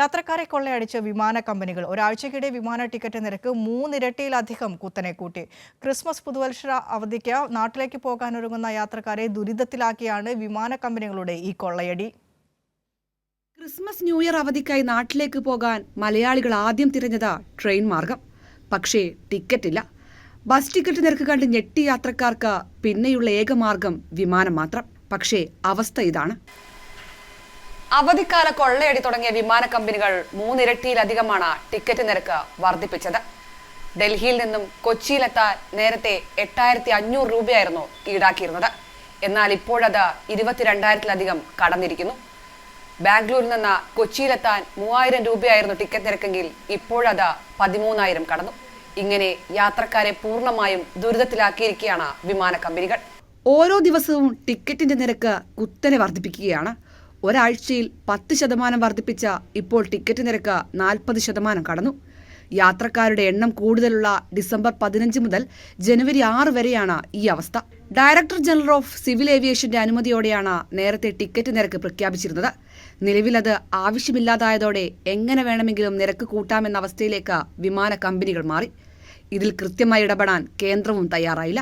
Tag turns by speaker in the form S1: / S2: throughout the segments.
S1: യാത്രക്കാരെ കൊള്ളയടിച്ച വിമാന കമ്പനികൾ. ഒരാഴ്ചക്കിടെ വിമാന ടിക്കറ്റ് നിരക്ക് മൂന്നിരട്ടിയിലധികം കുത്തനെ കൂട്ടി. ക്രിസ്മസ് പുതുവത്സര അവധിക്ക് നാട്ടിലേക്ക് പോകാനൊരുങ്ങുന്ന യാത്രക്കാരെ ദുരിതത്തിലാക്കിയാണ് വിമാന കമ്പനികളുടെ ഈ കൊള്ളയടി.
S2: ക്രിസ്മസ് ന്യൂ ഇയർ അവധിക്കായി നാട്ടിലേക്ക് പോകാൻ മലയാളികൾ ആദ്യം തിരഞ്ഞതാ ട്രെയിൻ മാർഗം. പക്ഷേ ടിക്കറ്റില്ല. ബസ് ടിക്കറ്റ് നിരക്ക് കണ്ട് ഞെട്ടി യാത്രക്കാർക്ക് പിന്നെയുള്ള ഏക മാർഗം വിമാനം മാത്രം. പക്ഷേ അവസ്ഥ ഇതാണ്. അവധിക്കാല കൊള്ളയടി തുടങ്ങിയ വിമാന കമ്പനികൾ മൂന്നിരട്ടിയിലധികമാണ് ടിക്കറ്റ് നിരക്ക് വർദ്ധിപ്പിച്ചത്. ഡൽഹിയിൽ നിന്നും കൊച്ചിയിലെത്താൻ നേരത്തെ എട്ടായിരത്തി അഞ്ഞൂറ് രൂപയായിരുന്നു ഈടാക്കിയിരുന്നത്. എന്നാൽ ഇപ്പോഴത് ഇരുപത്തിരണ്ടായിരത്തിലധികം കടന്നിരിക്കുന്നു. ബാംഗ്ലൂരിൽ നിന്ന് കൊച്ചിയിലെത്താൻ മൂവായിരം രൂപയായിരുന്നു ടിക്കറ്റ് നിരക്കെങ്കിൽ ഇപ്പോഴത് പതിമൂന്നായിരം കടന്നു. ഇങ്ങനെ യാത്രക്കാരെ പൂർണമായും ദുരിതത്തിലാക്കിയിരിക്കുകയാണ് വിമാന കമ്പനികൾ. ഓരോ ദിവസവും ടിക്കറ്റിന്റെ നിരക്ക് കുത്തനെ വർദ്ധിപ്പിക്കുകയാണ്. ഒരാഴ്ചയിൽ പത്ത് ശതമാനം വർദ്ധിപ്പിച്ച ഇപ്പോൾ ടിക്കറ്റ് നിരക്ക് നാൽപ്പത് ശതമാനം കടന്നു. യാത്രക്കാരുടെ എണ്ണം കൂടുതലുള്ള ഡിസംബർ പതിനഞ്ച് മുതൽ ജനുവരി ആറ് വരെയാണ് ഈ അവസ്ഥ. ഡയറക്ടർ ജനറൽ ഓഫ് സിവിൽ ഏവിയേഷന്റെ അനുമതിയോടെയാണ് നേരത്തെ ടിക്കറ്റ് നിരക്ക് പ്രഖ്യാപിച്ചിരുന്നത്. നിലവിലത് ആവശ്യമില്ലാതായതോടെ എങ്ങനെ വേണമെങ്കിലും നിരക്ക് കൂട്ടാമെന്ന അവസ്ഥയിലേക്ക് വിമാന കമ്പനികൾ മാറി. ഇതിൽ കൃത്യമായി ഇടപെടാൻ കേന്ദ്രവും തയ്യാറായില്ല.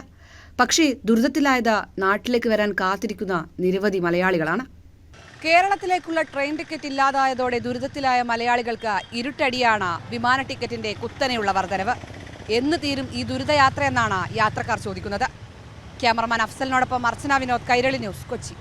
S2: പക്ഷേ ദുരിതത്തിലായത് നാട്ടിലേക്ക് വരാൻ കാത്തിരിക്കുന്ന നിരവധി മലയാളികളാണ്. കേരളത്തിലേക്കുള്ള ട്രെയിൻ ടിക്കറ്റ് ഇല്ലാതായതോടെ ദുരിതത്തിലായ മലയാളികൾക്ക് ഇരുട്ടടിയാണ് വിമാന ടിക്കറ്റിന്റെ കുത്തനെയുള്ള വർധനവ്. എന്ന് തീരും ഈ ദുരിതയാത്ര എന്നാണ് യാത്രക്കാർ ചോദിക്കുന്നത്. ക്യാമറമാൻ അഫ്സലിനോടൊപ്പം അർച്ചന വിനോദ് കൈരളി ന്യൂസ് കൊച്ചി.